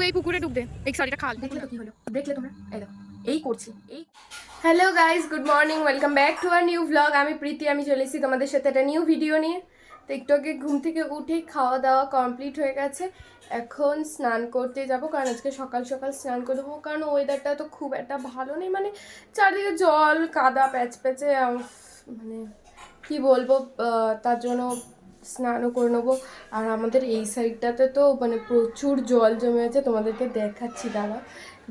তুই এই পুকুরে ডুব দে। এই সরিটা খাল। দেখলে তো কি হলো? দেখলে তোমরা? এই দেখো। এই করছি। এই hello guys good morning welcome back to our new vlog আমি প্রীতি আমি চলে এসেছি তোমাদের সাথে একটা নিউ ভিডিও নিয়ে। তো একটু আগে ঘুম থেকে উঠে খাওয়া দাওয়া কমপ্লিট হয়ে গেছে। এখন স্নান করতে যাব কারণ আজকে সকাল সকাল স্নান করে দেবো। কারণ ওয়েদারটা তো খুব একটা ভালো নেই। মানে চারদিকে জল কাদা প্যাচ প্যাচে মানে কি বলব তার জন্য স্নানও করে নেব। আর আমাদের এই সাইডটাতে তো মানে প্রচুর জল জমে আছে, তোমাদেরকে দেখাচ্ছি দাঁড়া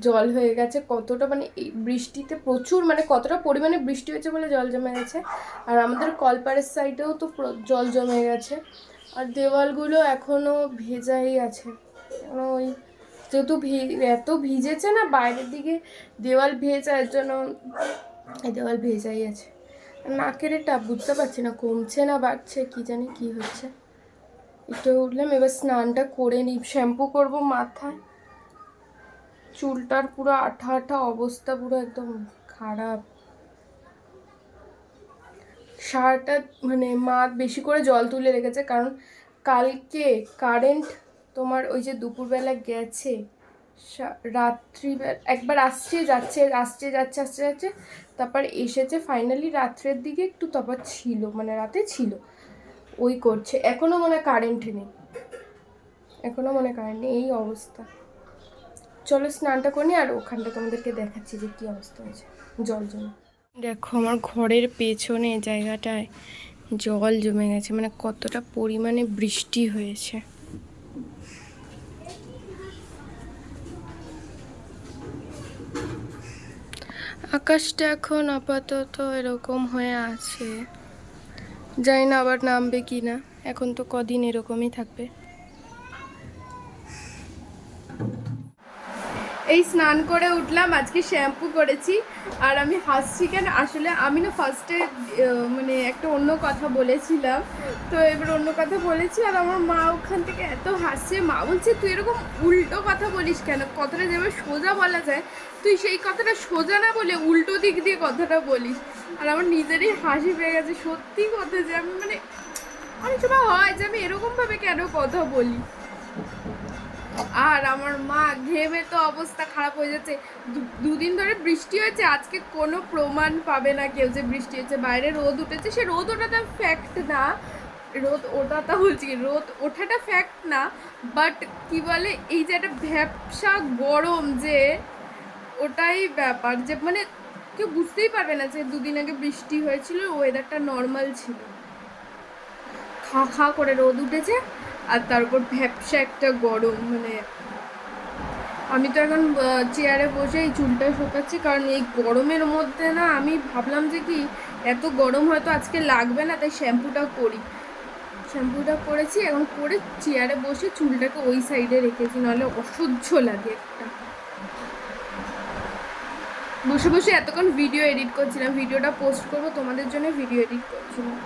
জল হয়ে গেছে কতটা মানে এই বৃষ্টিতে প্রচুর মানে কতটা পরিমাণে বৃষ্টি হয়েছে বলে জল জমে গেছে। আর আমাদের কলপাড়ের সাইডেও তো জল জমে গেছে। আর দেওয়ালগুলো এখনও ভেজাই আছে। ওই যেহেতু এত ভিজেছে না, বাইরের দিকে দেওয়াল ভেজা এর জন্য এই দেওয়াল ভেজাই আছে। নাকের এটা বুঝতে পারছি না, কমছে না বাড়ছে, কি জানি কি হচ্ছে। একটু উঠলাম, এবার স্নানটা করে নিই শ্যাম্পু করব মাথায়। চুলটার পুরো আঠা আঠা অবস্থা পুরো একদম খারাপ। সারাটা মানে মা বেশি করে জল তুলে রেখেছে, কারণ কালকে কারেন্ট তোমার ওই যে দুপুরবেলা গেছে রাত্রিবেলা, একবার আসছে, যাচ্ছে আসছে যাচ্ছে আসছে, যাচ্ছে তারপর এসেছে ফাইনালি রাত্রের দিকে একটু তারপর ছিল মানে রাতে ছিল। ওই করছে এখনও মনে হয় কারেন্ট নেই। এখনও মনে কারেন্ট নেই, এই অবস্থা। চলো স্নানটা করি আর ওখানটা তোমাদেরকে দেখাচ্ছি যে কী অবস্থা হয়েছে। জল জমে। দেখো আমার ঘরের পেছনে জায়গাটায় জল জমে গেছে মানে কতটা পরিমাণে বৃষ্টি হয়েছে। আকাশটা এখন আপাতত এরকম হয়ে আছে। জানি না আবার নামবে কি না, এখন তো কদিন এরকমই থাকবে। এই স্নান করে উঠলাম, আজকে শ্যাম্পু করেছি, আর আমি হাসছি কেন? আসলে আমি না ফার্স্টে মানে একটা অন্য কথা বলেছিলাম। তো এবার অন্য কথা বলেছি, আর আমার মা ওখান থেকে এত হাসছে, মা বলছে, তুই এরকম উল্টো কথা বলিস কেন? কথাটা যেভাবে সোজা বলা যায়। তুই সেই কথাটা সোজা না বলে উল্টো দিক দিয়ে কথাটা বলিস। আর আমার নিজেরই হাসি পেয়ে গেছে, সত্যি কথা যে আমি মানে অনেক সময় হয় যে আমি এরকমভাবে কেন কথা বলি? আর আমার মা ঘেমে তো অবস্থা খারাপ হয়ে যাচ্ছে। দুদিন ধরে বৃষ্টি হয়েছে, আজকে কোনো প্রমাণ পাবে না কেউ যে বৃষ্টি হয়েছে। বাইরে রোদ উঠেছে, সে রোদ ওঠাটা ফ্যাক্ট না। রোদ ওঠাটা বলছি, রোদ ওঠাটা ফ্যাক্ট না। বাট কি বলে, এই যে একটা ভ্যাবসা গরম যে ওটাই ব্যাপার যে মানে কেউ বুঝতেই পারবে না যে দুদিন আগে বৃষ্টি হয়েছিল ওয়েদারটা নর্মাল ছিল। খা খা করে রোদ উঠেছে, আর তারপর ভ্যাপসা একটা গরম মানে আমি তো এখন চেয়ারে বসে এই চুলটা শোকাচ্ছি, কারণ এই গরমের মধ্যে না, আমি ভাবলাম যে কি, এত গরম হয়তো আজকে লাগবে না, তাই শ্যাম্পুটা করি শ্যাম্পুটা করেছি এখন করে চেয়ারে বসে চুলটাকে ওই সাইডে রেখেছি, নাহলে অসহ্য লাগে একটা। বসে বসে এতক্ষণ ভিডিও এডিট করছিলাম ভিডিওটা পোস্ট করব, তোমাদের জন্য ভিডিও এডিট করছিলাম।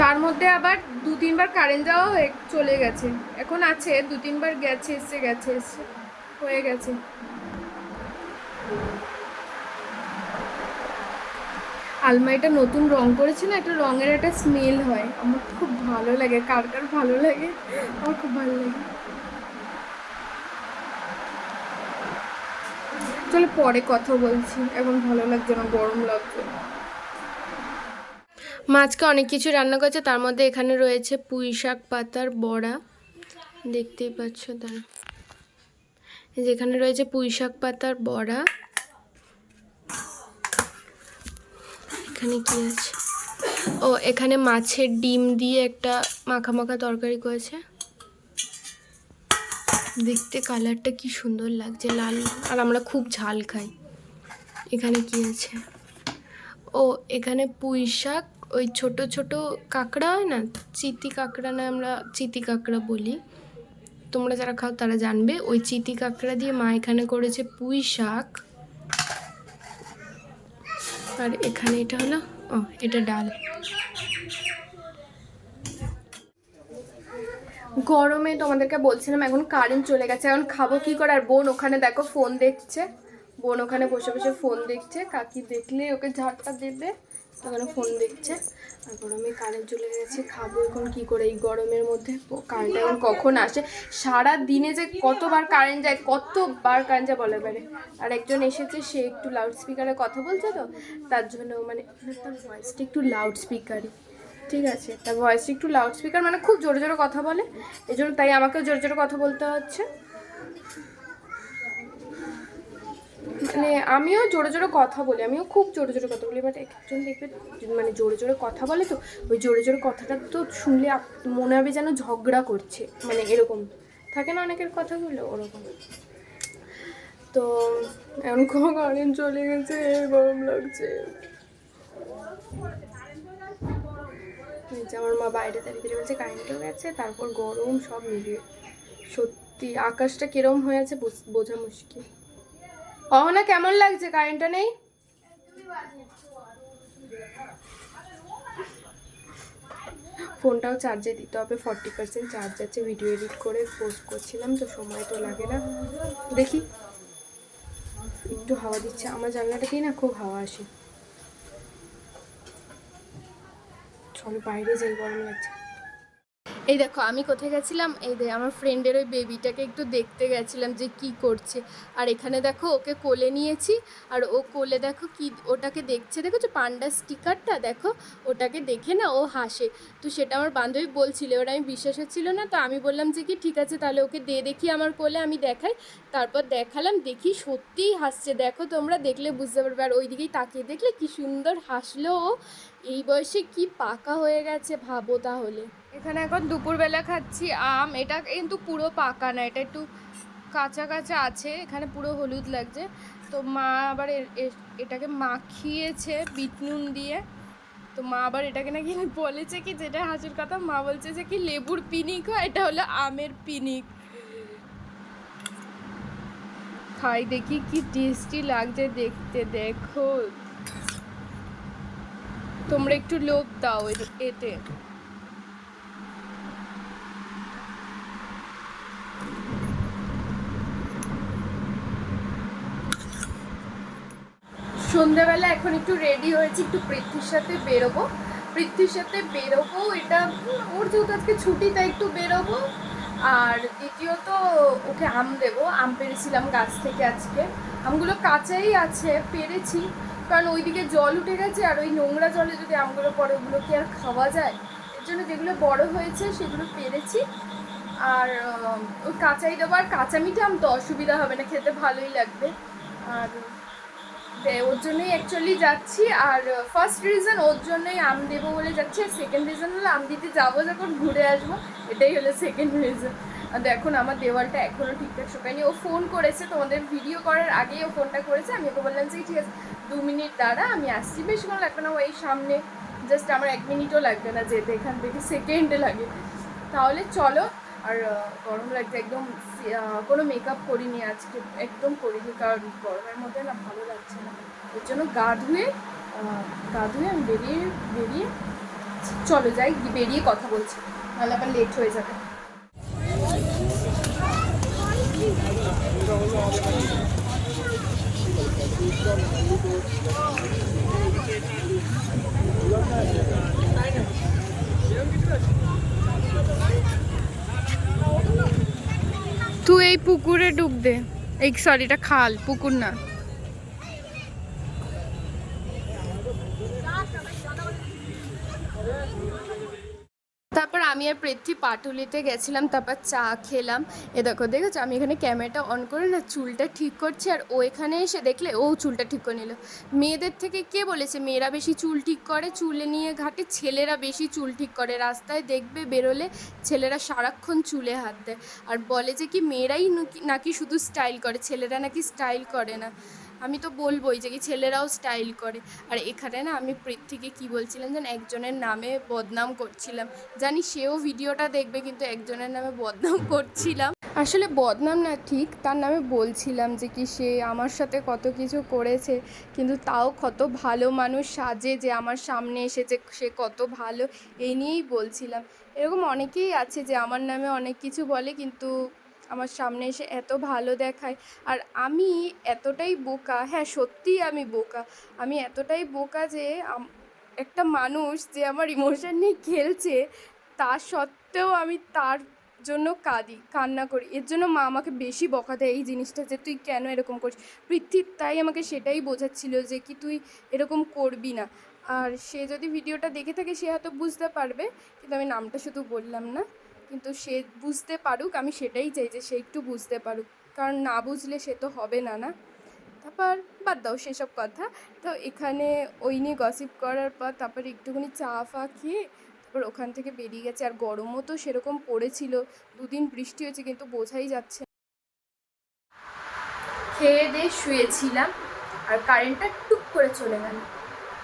তার মধ্যে আবার দু তিনবার কারেন্ট যাওয়া হয়ে চলে গেছে। এখন আছে, দু তিনবার গেছে, এসছে গেছে, এসছে, হয়ে গেছে। আলমারিটা নতুন রং করেছে না, একটা রঙের একটা স্মেল হয়। আমার খুব ভালো লাগে, কার কার ভালো লাগে, আমার খুব ভালো লাগে। চলো পরে কথা বলছি, এখন ভালো লাগছে না, গরম লাগছে। মাছকে অনেক কিছু রান্না করেছে, তার মধ্যে এখানে রয়েছে পুঁই শাক, পাতার বড়া। দেখতেই পাচ্ছ তারা। এই যে এখানে রয়েছে পুঁই শাক, পাতার বড়া। এখানে কি আছে? ও, এখানে মাছের ডিম দিয়ে একটা মাখা মাখা তরকারি করেছে। দেখতে কালারটা কি সুন্দর লাগছে, লাল। আর আমরা খুব ঝাল খাই। এখানে কি আছে? ও, এখানে পুঁই শাক, ওই ছোট ছোট কাঁকড়া হয় না? চিতি কাঁকড়া না আমরা চিতি কাঁকড়া বলি। তোমরা যারা খাও তারা জানবে, ওই চিতি কাঁকড়া দিয়ে মা এখানে করেছে পুঁই শাক। আর এখানে এটা হলো, ও, এটা ডাল। গরমে তোমাদেরকে বলছিলাম, এখন কারেন্ট চলে গেছে। এখন খাব কি করে? আর বোন ওখানে দেখো ফোন দেখছে। বোন ওখানে বসে বসে ফোন দেখছে। কাকি দেখলে ওকে ঝাড়টা দেবে, ওখানে ফোন দেখছে। তারপর গরমে কারেন্ট চলে গেছে, খাব এখন কি করে এই গরমের মধ্যে? কারেন্ট এখন কখন আসে? সারা দিনে যে কতবার কারেন্ট যায়, কতবার কারেন্ট যায় বলে পারে। আর একজন এসেছে, সে একটু লাউড স্পিকারে কথা বলছে তো, তার জন্য মানে তার ভয়েসটা একটু লাউড স্পিকারই ঠিক আছে তার ভয়েসটা একটু লাউড স্পিকার মানে খুব জোরে জোরে কথা বলে এই জন্য তাই আমাকেও জোরে জোরে কথা বলতে হচ্ছে। মানে আমিও জোরে জোরে কথা বলি, আমিও খুব জোরে জোরে কথা বলি বাট একজন দেখবে মানে জোরে জোরে কথা বলে তো, ওই জোরে জোরে কথাটা তো শুনলে মনে হবে যেন ঝগড়া করছে মানে এরকম। থাকে না অনেকের কথাগুলো ওরকম। তো এখন কারেন্ট চলে গেছে গরম লাগছে। যে আমার মা বাইরে দাঁড়িয়ে বলছে কারেন্টও গেছে, তারপর গরম সব মিলিয়ে। সত্যি, আকাশটা কিরম হয়ে আছে বোঝা মুশকিল। অহনা, কেমন লাগছে? কারেন্টটা নেই? ফোনটাও চার্জে দিতে হবে ফর্টি পার্সেন্ট চার্জ আছে ভিডিও এডিট করে পোস্ট করছিলাম, তো সময় তো লাগে না। দেখি। একটু হাওয়া দিচ্ছে, আমার জানলাটাতেই না খুব হাওয়া আসে। চলো বাইরে যাই গরম লাগছে এই দেখো, আমি কোথায় গেছিলাম? এই দে আমার ফ্রেন্ডের ওই বেবিটাকে একটু দেখতে গেছিলাম যে কি করছে। আর এখানে দেখো, ওকে কোলে নিয়েছি। আর ও কোলে দেখো কি, ওটাকে দেখছে, দেখো যে পান্ডা স্টিকারটা দেখো, ওটাকে দেখে না ও হাসে। তো সেটা আমার বান্ধবী বলছিল ওরা আমি বিশ্বাস হচ্ছিল না, তো আমি বললাম যে কি ঠিক আছে, তাহলে ওকে দে দেখি আমার কোলে, আমি দেখাই। তারপর দেখালাম, দেখি সত্যিই হাসছে। দেখো তোমরা দেখলে বুঝতে পারবে, আর ওই দিকেই তাকিয়ে দেখলে কি সুন্দর হাসলো ও। এই বয়সে কি পাকা হয়ে গেছে ভাবো তাহলে? এখানে এখন দুপুরবেলা খাচ্ছি আম, এটা কিন্তু পুরো পাকা না, এটা একটু কাঁচা কাঁচা আছে, এখানে পুরো হলুদ লাগছে। তো মা আবার এটাকে মাখিয়েছে বিট নুন দিয়ে। তো মা আবার এটাকে নাকি বলেছে কি, যেটা হাসির কথা, মা বলছে যে কি লেবুর পিনিক হয়, এটা হলো আমের পিনিক। খাই দেখি কি টেস্টি লাগছে দেখতে, দেখো। তোমরা একটু লোভ দাও এতে। সন্ধ্যাবেলা এখন একটু রেডি হয়েছি, একটু পৃথ্বীর সাথে বেরোবো। পৃথ্বীর সাথে বেরোবো, এটা, ওর যেহেতু আজকে ছুটি, তাই একটু বেরোবো। আর দ্বিতীয়ত, ওকে আম দেবো, আম পেরেছিলাম গাছ থেকে আজকে। আমগুলো কাঁচাই আছে, পেরেছি। কারণ ওইদিকে জল উঠে গেছে আর ওই নোংরা জলে যদি আমগুলো পড়ে ওগুলো কি আর খাওয়া যায়? এর জন্য যেগুলো বড় হয়েছে সেগুলো পেরেছি। আর ওই কাঁচাই দেবো আর কাঁচা মিঠে আম তো অসুবিধা হবে না, খেতে ভালোই লাগবে। আর ওর জন্যই অ্যাকচুয়ালি যাচ্ছি। আর ফার্স্ট রিজন ওর জন্যই আম দেবো বলে যাচ্ছি। আর সেকেন্ড রিজন হলো আম দিতে যাব যখন ঘুরে আসব, এটাই হলো সেকেন্ড রিজন দেখুন, আমার দেওয়ালটা এখনও ঠিকঠাক শুকায়নি। ও ফোন করেছে, তোমাদের ভিডিও করার আগেই ও ফোনটা করেছে। আমি ওকে বললাম যে, ঠিক আছে, দু মিনিট দাঁড়া, আমি আসছি। বেশিক্ষণ লাগবে না ওই সামনে জাস্ট আমার এক মিনিটও লাগবে না যেতে, এখান থেকে সেকেন্ডে লাগে। তাহলে চলো, আর গরম লাগছে, একদম কোনো মেকআপ করিনি আজকে, একদম করিনি, কারণ গরমের মধ্যে না ভালো লাগছে না। এর জন্য গা ধুয়ে গা ধুয়ে আমি বেরিয়ে বেরিয়ে, চলো যাই, বেরিয়ে কথা বলছি, নাহলে আবার লেট হয়ে যাবে। তুই এই পুকুরে ডুব দে এই সরি এটা খাল পুকুর না তারপর আমি আর পৃথ্বী পাটুলিতে গেছিলাম, তারপর চা খেলাম। এ দেখো, দেখেছ? আমি এখানে ক্যামেরাটা অন করে না, চুলটা ঠিক করছি আর ও এখানে এসে দেখলে ও চুলটা ঠিক করে নিল। মেয়েদের থেকে কে বলেছে, মেয়েরা বেশি চুল ঠিক করে, চুলে নিয়ে ঘাটে ছেলেরা বেশি চুল ঠিক করে, রাস্তায় দেখবে বেরোলে ছেলেরা সারাক্ষণ চুলে হাত দেয়। আর বলে যে কি, মেয়েরাই নাকি- নাকি শুধু স্টাইল করে, ছেলেরা নাকি স্টাইল করে না। আমি তো বলবোই যে কি ছেলেরাও স্টাইল করে। আর এখানে না আমি পৃথ্বীকে কি বলছিলাম যেন একজনের নামে বদনাম করছিলাম। জানি সেও ভিডিওটা দেখবে কিন্তু একজনের নামে বদনাম করছিলাম। আসলে বদনাম না ঠিক, তার নামে বলছিলাম যে কি সে আমার সাথে কত কিছু করেছে, কিন্তু তাও কত ভালো মানুষ সাজে যে আমার সামনে এসেছে, সে কত ভালো, এই নিয়েই বলছিলাম। এরকম অনেকেই আছে যে আমার নামে অনেক কিছু বলে, কিন্তু আমার সামনে এসে এত ভালো দেখায়। আর আমি এতটাই বোকা হ্যাঁ সত্যিই আমি বোকা। আমি এতটাই বোকা যে একটা মানুষ যে আমার ইমোশন নিয়ে খেলছে, তা সত্ত্বেও আমি তার জন্য কাঁদি, কান্না করি। এর জন্য মা আমাকে বেশি বকা দেয় এই জিনিসটা যে তুই কেন এরকম করিস পৃথ্বী তাই আমাকে সেটাই বোঝাচ্ছিল যে কি তুই এরকম করবি না। আর সে যদি ভিডিওটা দেখে থাকে, সে হয়তো বুঝতে পারবে, কিন্তু আমি নামটা শুধু বললাম না। কিন্তু সে বুঝতে পারুক, আমি সেটাই চাই যে সে একটু বুঝতে পারুক। কারণ না বুঝলে সে তো হবে না না? তারপর বাদ দাও সেসব কথা। তো এখানে ওই নিয়ে গসিপ করার পর তারপর একটুখানি চা ফা খেয়ে তারপর ওখান থেকে বেরিয়ে গেছে। আর গরমও তো সেরকম পড়েছিল, দুদিন বৃষ্টি হয়েছে কিন্তু বোঝাই যাচ্ছে। খেয়ে দিয়ে শুয়েছিলাম আর কারেন্টটা টুক করে চলে গেল।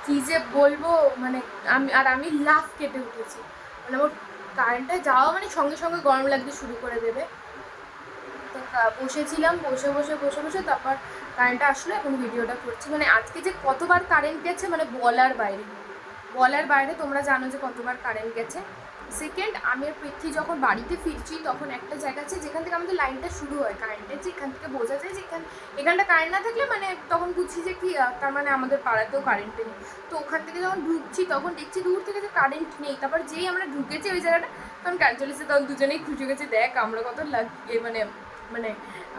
কী যে বলব মানে আমি, আর আমি লাফ কেটে উঠেছি। মানে আমার কারেন্টটা যাওয়া মানে সঙ্গে সঙ্গে গরম লাগতে শুরু করে দেবে। তো বসেছিলাম, বসে বসে বসে বসে তারপর কারেন্টটা আসলো, এখন ভিডিওটা করছি। মানে আজকে যে কতবার কারেন্ট গেছে মানে বলার বাইরে। বলার বাইরে তোমরা জানো যে কতবার কারেন্ট গেছে। সেকেন্ড আমি আর পৃথ্বী যখন বাড়িতে ফিরছি, তখন একটা জায়গা আছে যেখান থেকে আমাদের লাইনটা শুরু হয় কারেন্টের যে এখান থেকে বোঝা যায় যে এখান এখানটা কারেন্ট না থাকলে মানে তখন বুঝছি যে কি তার মানে আমাদের পাড়াতেও কারেন্ট নেই। তো ওখান থেকে যখন ঢুকছি, তখন দেখছি দূর থেকে যে কারেন্ট নেই। তারপর যেই আমরা ঢুকেছি ওই জায়গাটা, তখন কারেন্ট চলেছে তখন দুজনেই খুশি গেছে, দেখ আমরা কত লাগ মানে মানে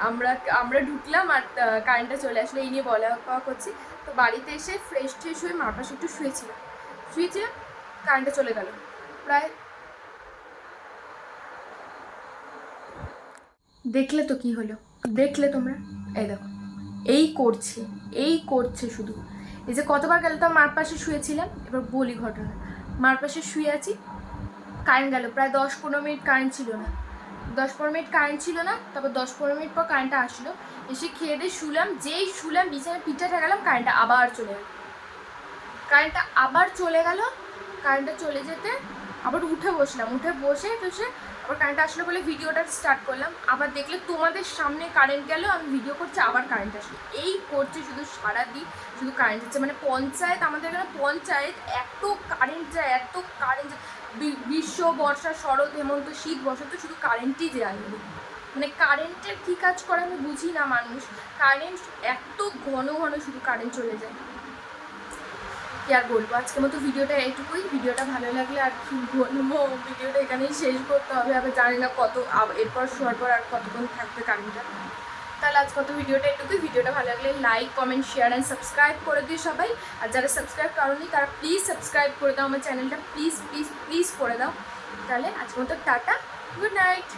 আমরা আমরা ঢুকলাম আর কারেন্টটা চলে আসলো, এই নিয়ে বলা করছি। তো বাড়িতে এসে ফ্রেশ ট্রেশ হয়ে মার পাশে একটু শুয়েছিলাম। শুয়েছিলাম কারেন্টটা চলে গেল। প্রায় দেখলে তো কি হলো? দেখলে তোমরা? এই দেখো। এই করছে এই করছে শুধু। এই যে কতবার গেল তো মার পাশে শুয়েছিলাম? এবার বলি ঘটনা। মার পাশে শুয়ে আছি। কারেন্ট গেল। প্রায় দশ পনেরো মিনিট কারেন্ট ছিল না। দশ পনেরো মিনিট কারেন্ট ছিল না, তারপর দশ পনেরো মিনিট পর কারেন্টটা আসলো। এসে খেয়ে দিয়ে শুলাম। যেই শুলাম, বিছানায় পিঠা ঠেকালাম, কারেন্টটা আবার চলে গেল। কারেন্টটা আবার চলে গেল। কারেন্টটা চলে যেতে আবার উঠে বসলাম। উঠে বসে বসে আবার কারেন্ট আসলো বলে ভিডিওটা স্টার্ট করলাম। আবার দেখলে তোমাদের সামনে কারেন্ট গেল, আমি ভিডিও করছি, আবার কারেন্ট আসলো। এই করছে শুধু সারাদিন শুধু কারেন্ট যাচ্ছে মানে পঞ্চায়েত, আমাদের এখানে পঞ্চায়েত এত কারেন্ট যায়, এত কারেন্ট যায়। গ্রীষ্ম বর্ষা, শরৎ, হেমন্ত, শীত, বসন্ত শুধু কারেন্টই যায় মানে কারেন্টের কী কাজ করে আমি বুঝি না মানুষ। কারেন্ট এত ঘন ঘন শুধু কারেন্ট চলে যায়। কি আর বলব? আজকের মতো ভিডিওটা এইটুকুই। ভিডিওটা ভালো লাগলে আর কি বলব? ভিডিওটা এখানেই শেষ করতে হবে। আবার জানি না কত এরপর শোয়ার পর আর কতক্ষণ থাকবে কারেন্টটা তাহলে আজ কত ভিডিওটা এটুকুই ভিডিওটা ভালো লাগলে like comment share and subscribe করে দিই সবাই। আর যারা সাবস্ক্রাইব করনি, তারা প্লিজ সাবস্ক্রাইব করে দাও আমার চ্যানেলটা প্লিজ প্লিজ প্লিজ করে দাও। তাহলে আজকের মতো টাটা। Good night